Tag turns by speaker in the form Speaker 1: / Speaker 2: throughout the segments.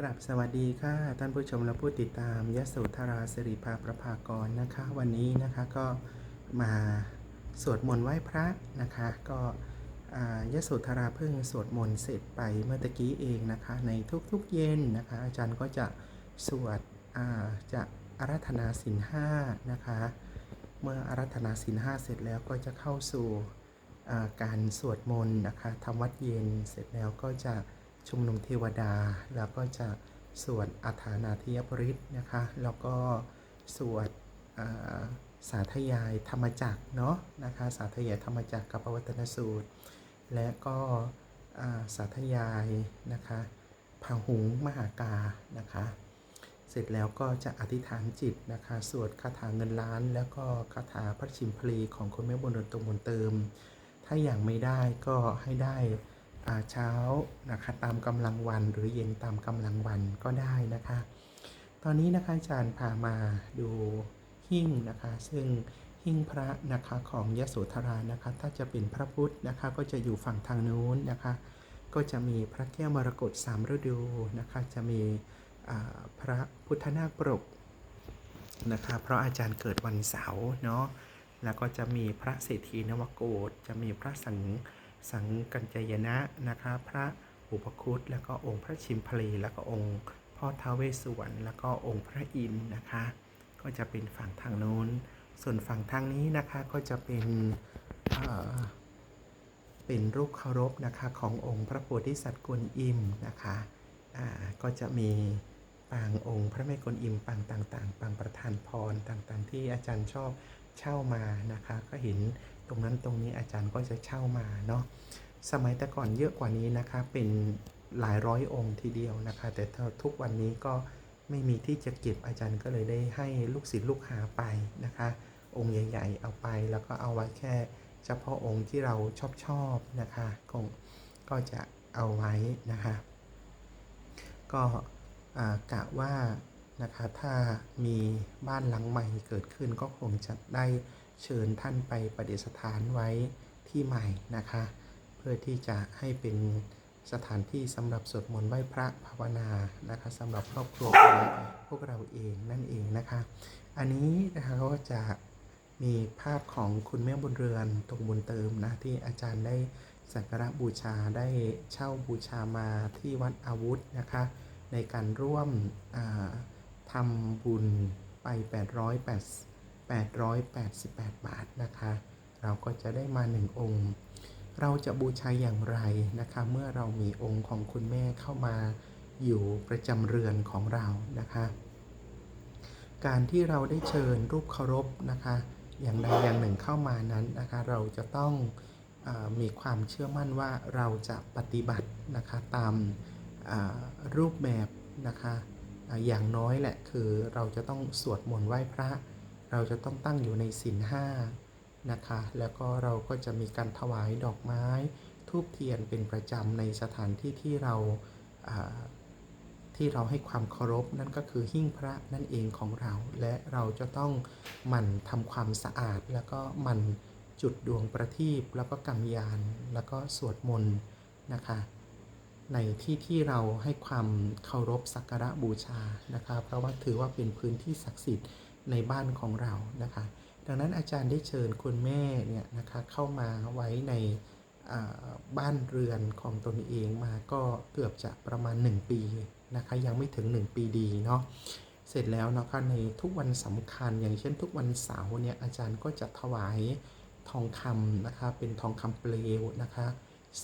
Speaker 1: กราบสวัสดีค่ะ ท่านผู้ชมและผู้ติดตามยโสธราสิริภาประภากรนะคะ วันนี้นะคะก็มาสวดมนต์ไหว้พระนะคะ ก็ยโสธราเพิ่งสวดมนต์เสร็จไปเมื่อตะกี้เองนะคะ ในทุกๆเย็นนะคะ อาจารย์ก็จะสวดจะอารัธนาสินห้านะคะ เมื่ออารัธนาสินห้าเสร็จแล้วก็จะเข้าสู่การสวดมนต์นะคะทำวัดเย็นเสร็จแล้วก็จะ ชุมนุมเทวดา แล้วก็จะสวดอาถานาธิยปริศนะคะ แล้วก็สวดสาธยายธรรมจักรเนาะนะคะสาธยายธรรมจักรกับปวัตนสูตร และก็สาธยายนะคะพาหุงมหากานะคะ เสร็จแล้วก็จะอธิษฐานจิตนะคะสวดคาถาเงินล้าน แล้วก็คาถาพระชิมพลีของคนแม่บนดนตรงบนเติม ถ้าอย่างไม่ได้ก็ให้ได้ เช้านะคะตามกำลังวันหรือเย็นตามกำลังวันก็ได้นะคะ ตอนนี้นะคะอาจารย์พามาดูหิ้งนะคะ ซึ่งหิ้งพระนะคะของยโสธรานะคะ ถ้าจะเป็นพระพุทธนะคะ ก็จะอยู่ฝั่งทางนู้นนะคะ ก็จะมีพระแก้วมรกตสามฤดูนะคะ จะมีพระพุทธนาคปรกนะคะ เพราะอาจารย์เกิดวันเสาร์เนาะแล้วก็จะมีพระเศรษฐีนวโกฏจะมีพระสัง สังกัญจยนะนะคะพระอุปคุตแล้วก็องค์พระชิมพลีแล้วก็องค์พ่อท้าเวสวรรณแล้วก็องค์พระอินทร์นะคะ ก็จะเป็นฝั่งทางโน้น ส่วนฝั่งทางนี้นะคะก็จะเป็นเป็นรูปเคารพนะคะขององค์พระโพธิสัตว์กวนอิมนะคะก็จะมีปางองค์พระแม่กวนอิมปางต่างๆ ปางประธานพรต่างๆ ที่อาจารย์ชอบ เช่ามานะคะ ก็เห็นตรงนั้นตรงนี้อาจารย์ก็จะเช่ามาเนาะสมัยแต่ก่อนเยอะกว่านี้นะคะ เป็นหลายร้อยองค์ทีเดียวนะคะ แต่ทุกวันนี้ก็ไม่มีที่จะเก็บอาจารย์ก็เลยได้ให้ลูกศิษย์ลูกหาไปนะคะ องค์ใหญ่ ๆ เอาไปแล้วก็เอาไว้แค่ เฉพาะองค์ที่เราชอบชอบๆนะคะก็ก็จะเอาไว้นะคะ ก็กะว่า นะคะ ถ้ามีบ้านหลังใหม่เกิดขึ้นก็คงจะได้เชิญท่านไปประดิษฐานไว้ที่ใหม่นะคะ เพื่อที่จะให้เป็นสถานที่สำหรับสวดมนต์ไหว้พระภาวนานะคะสำหรับครอบครัวของพวกเราเองนั่นเองนะคะ อันนี้นะคะก็จะมีภาพของคุณแม่บุญเรือนตรงบุญเติมนะที่อาจารย์ได้สักการะบูชาได้เช่าบูชามาที่วัดอาวุธนะคะ ในการร่วมอ่า ทำบุญไป 808 888 บาทนะคะ เราก็จะได้มาหนึ่งองค์ เราจะบูชาอย่างไรนะคะ เมื่อเรามีองค์ของคุณแม่เข้ามาอยู่ประจำเรือนของเรานะคะ การที่เราได้เชิญรูปเคารพนะคะ อย่างใดอย่างหนึ่งเข้ามานั้นนะคะ เราจะต้องอมีความเชื่อมั่นว่าเราจะปฏิบัตินะคะตามรูปแบบนะคะ อย่างน้อยแหละคือเราจะต้องสวดมนต์ไหว้พระ เราจะต้องตั้งอยู่ในศีลห้านะคะ แล้วก็เราก็จะมีการถวายดอกไม้ทูบเทียนเป็นประจำในสถานที่ที่เราอ่าที่เราให้ความเคารพนั่นก็คือหิ้งพระนั่นเองของเรา และเราจะต้องหมั่นทำความสะอาด แล้วก็หมั่นจุดดวงประทีปแล้วก็กำยาน แล้วก็สวดมนต์นะคะ ในที่ที่เราให้ความเคารพสักการะบูชานะคะเพราะว่าถือว่าเป็นพื้นที่ศักดิ์สิทธิ์ในบ้านของเรานะคะ ดังนั้นอาจารย์ได้เชิญคุณแม่เนี่ยนะคะเข้ามาไว้ในบ้านเรือนของตนเองมาก็เกือบจะประมาณ 1 ปีนะคะยังไม่ถึง 1 ปีดีเนาะเสร็จแล้วนะคะในทุกวันสำคัญ อย่างเช่นทุกวันเสาร์เนี่ยอาจารย์ก็จะถวายทองคำนะคะเป็นทองคำเปลวนะคะ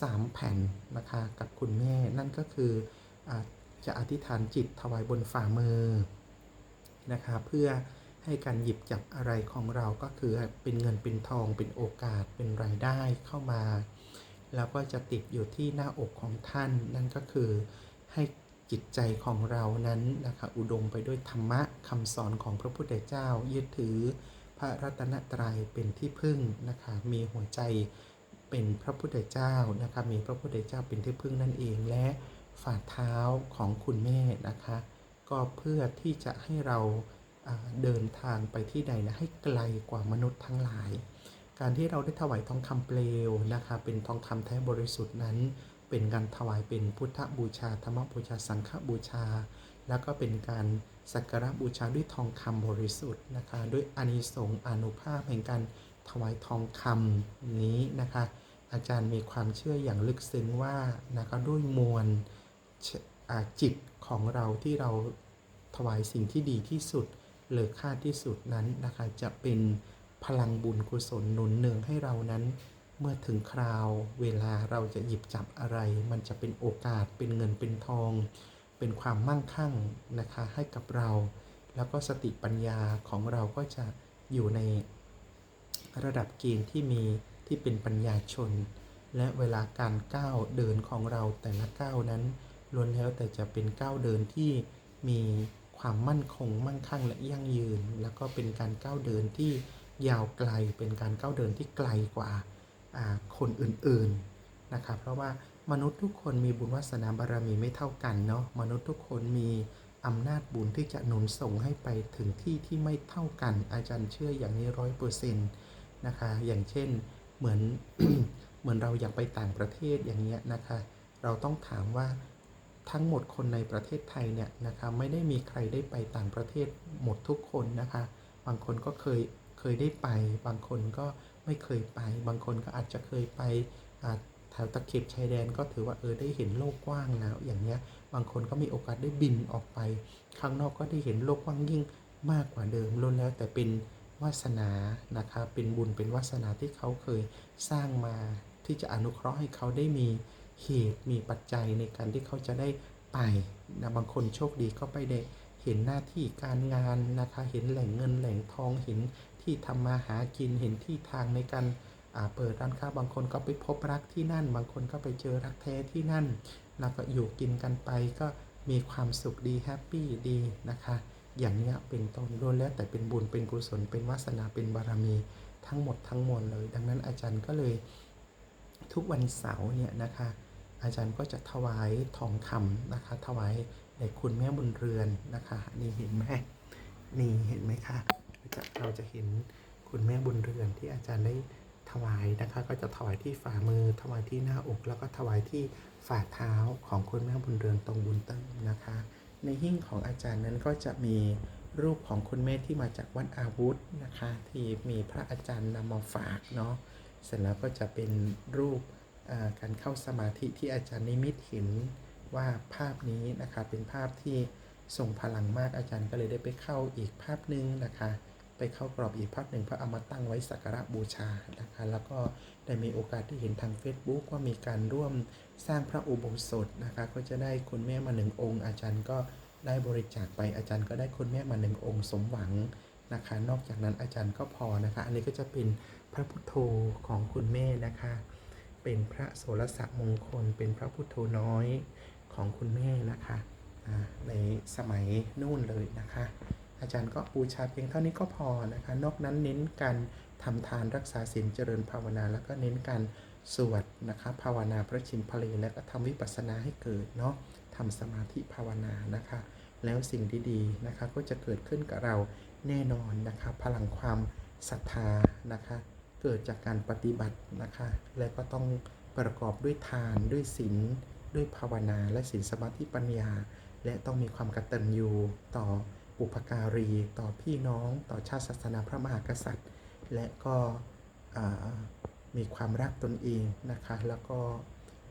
Speaker 1: สามแผ่นนะคะกับคุณแม่ นั่นก็คืออาจะอธิษฐานจิตถวายบนฝ่ามือนะคะเพื่อให้การหยิบจับอะไรของเราก็คือเป็นเงินเป็นทองเป็นโอกาสเป็นรายได้เข้ามา แล้วก็จะติดอยู่ที่หน้าอกของท่าน นั่นก็คือให้จิตใจของเรานั้นนะคะอุดมไปด้วยธรรมะคำสอนของพระพุทธเจ้า ยึดถือพระรัตนตรัยเป็นที่พึ่งนะคะมีหัวใจ เป็นพระพุทธเจ้านะคะมีพระพุทธเจ้าเป็นที่พึ่งนั่นเองและฝ่าเท้าของคุณแม่นะคะ ก็เพื่อที่จะให้เราเดินทางไปที่ใดนะให้ไกลกว่ามนุษย์ทั้งหลาย การที่เราได้ถวายทองคำเปลวนะคะ เป็นทองคำแท้บริสุทธิ์นั้น เป็นการถวายเป็นพุทธบูชาธรรมบูชาสังฆบูชา แล้วก็เป็นการสักการะบูชาด้วยทองคำบริสุทธิ์นะคะ ด้วยอานิสงส์อนุภาพแห่งการ ถวายทองคำนี้นะคะ อาจารย์มีความเชื่ออย่างลึกซึ้งว่านะคะด้วยมวลจิตของเราที่เราถวายสิ่งที่ดีที่สุดเลอค่าที่สุดนั้นนะคะจะเป็นพลังบุญกุศลหนุนเนืองให้เรานั้น เมื่อถึงคราวเวลาเราจะหยิบจับอะไร มันจะเป็นโอกาสเป็นเงินเป็นทอง เป็นความมั่งคั่งนะคะให้กับเรา แล้วก็สติปัญญาของเราก็จะอยู่ใน ระดับเกณฑ์ที่มีที่เป็นปัญญาชน และเวลาการก้าวเดินของเราแต่ละก้าวนั้นล้วนแล้วแต่จะเป็นก้าวเดินที่มีความมั่นคงมั่งคั่งและยั่งยืน แล้วก็เป็นการก้าวเดินที่ยาวไกลเป็นการก้าวเดินที่ไกลกว่าาคนอื่นๆนะครับเพราะว่ามนุษย์ทุกคนมีบุญวาสนาบารมีไม่เท่ากันเนาะมนุษย์ทุกคนมีอำนาจบุญที่จะหนุนส่งให้ไปถึงที่ที่ไม่เท่ากันอาจารย์เชื่ออย่างนี้ร้อยเปอร์เซ็นต์ นะคะ อย่างเช่นเหมือนเหมือนเราอยากไปต่างประเทศอย่างเงี้ยนะคะ เราต้องถามว่าทั้งหมดคนในประเทศไทยเนี่ยนะคะไม่ได้มีใครได้ไปต่างประเทศหมดทุกคนนะคะ บางคนก็เคยเคยได้ไป บางคนก็ไม่เคยไป บางคนก็อาจจะเคยไปแถวตะเข็บชายแดนก็ถือว่าเออได้เห็นโลกกว้างแล้วอย่างเงี้ยบางคนก็มีโอกาสได้บินออกไป ข้างนอกก็ได้เห็นโลกกว้างยิ่งมากกว่าเดิมล้วนแล้วแต่เป็น วาสนานะคะเป็นบุญเป็นวาสนาที่เขาเคยสร้างมาที่จะอนุเคราะห์ให้เขาได้มีเหตุมีปัจจัยในการที่เขาจะได้ไปนะบางคนโชคดีก็ไปได้เห็นหน้าที่การงานนะคะเห็นแหล่งเงินแหล่งทองเห็นที่ทำมาหากินเห็นที่ทางในการเปิดร้านค้าบางคนก็ไปพบรักที่นั่น บางคนก็ไปเจอรักแท้ที่นั่นแล้วก็อยู่กินกันไปก็มีความสุขดีแฮปปี้ดีนะคะ อย่างเนี้ยเป็นต้นล้วนแล้วแต่เป็นบุญเป็นกุศลเป็นวาสนาเป็นบารมีทั้งหมดทั้งมวลเลย ดังนั้นอาจารย์ก็เลยทุกวันเสาร์เนี่ยนะคะ อาจารย์ก็จะถวายทองคำนะคะ ถวายแด่คุณแม่บุญเรือนนะคะนี่เห็นไหมนี่เห็นไหมคะจะเราจะเห็นคุณแม่บุญเรือนที่อาจารย์ได้ถวายนะคะ ก็จะถวายที่ฝ่ามือ ถวายที่หน้าอก แล้วก็ถวายที่ฝ่าเท้าของคุณแม่บุญเรือนตรงบุญเติมนะคะ ในหิ้งของอาจารย์นั้นก็จะมีรูปของคุณแม่ที่มาจากวัดอาวุธนะคะ ที่มีพระอาจารย์นำมาฝากเนาะเสร็จแล้วก็จะเป็นรูปการเข้าสมาธิที่อาจารย์นิมิตเห็นว่าภาพนี้นะคะเป็นภาพที่ทรงพลังมากอาจารย์ก็เลยได้ไปเข้าอีกภาพหนึ่งนะคะ ไปเข้ากรอบอีกภาพหนึ่งเพื่อเอามาตั้งไว้สักการะบูชานะคะแล้วก็ได้มีโอกาสได้เห็นทาง Facebook ว่ามีการร่วมสร้างพระอุโบสถนะคะก็จะได้คุณแม่มาหนึ่งองค์ อาจารย์ก็ได้บริจาคไปอาจารย์ก็ได้คุณแม่มาหนึ่งองค์สมหวังนะคะ นอกจากนั้นอาจารย์ก็พอนะคะ อันนี้ก็จะเป็นพระพุทโธของคุณแม่นะคะ เป็นพระโสรสมงคล เป็นพระพุทโธน้อยของคุณแม่นะคะในสมัยนู่นเลยนะคะ อาจารย์ก็บูชาเพียงเท่านี้ก็พอนะคะ นอกนั้นเน้นการทำทานรักษาศีลเจริญภาวนา แล้วก็เน้นการสวดนะคะภาวนาพระชิมพลีแล้วก็ทำวิปัสสนาให้เกิดเนาะทำสมาธิภาวนานะคะ แล้วสิ่งดีๆนะคะก็จะเกิดขึ้นกับเราแน่นอนนะคะ พลังความศรัทธานะคะ เกิดจากการปฏิบัตินะคะ และก็ต้องประกอบด้วยทานด้วยศีลด้วยภาวนา และศีลสมาธิปัญญา และต้องมีความกตัญญูต่อ บุพการีต่อพี่น้องต่อชาติศาสนาพระมหากษัตริย์ และก็มีความรักตนเองนะคะ แล้วก็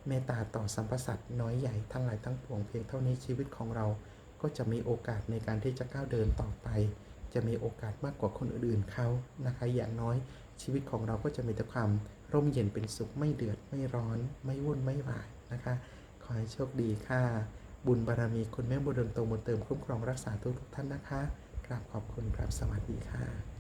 Speaker 1: เมตตาต่อสรรพสัตว์น้อยใหญ่ทั้งหลายทั้งปวงเพียงเท่านี้ชีวิตของเราก็จะมีโอกาสในการที่จะก้าวเดินต่อไป จะมีโอกาสมากกว่าคนอื่นๆเขานะคะ อย่างน้อยชีวิตของเราก็จะมีแต่ความร่มเย็นเป็นสุขไม่เดือดไม่ร้อน ไม่วุ่นไม่วายนะคะ ขอให้โชคดีค่ะ บุญบารมีคุณแม่บุญเดิมตรงบุญเติมคุ้มครองรักษาทุกท่านนะคะกราบขอบคุณครับสวัสดีค่ะ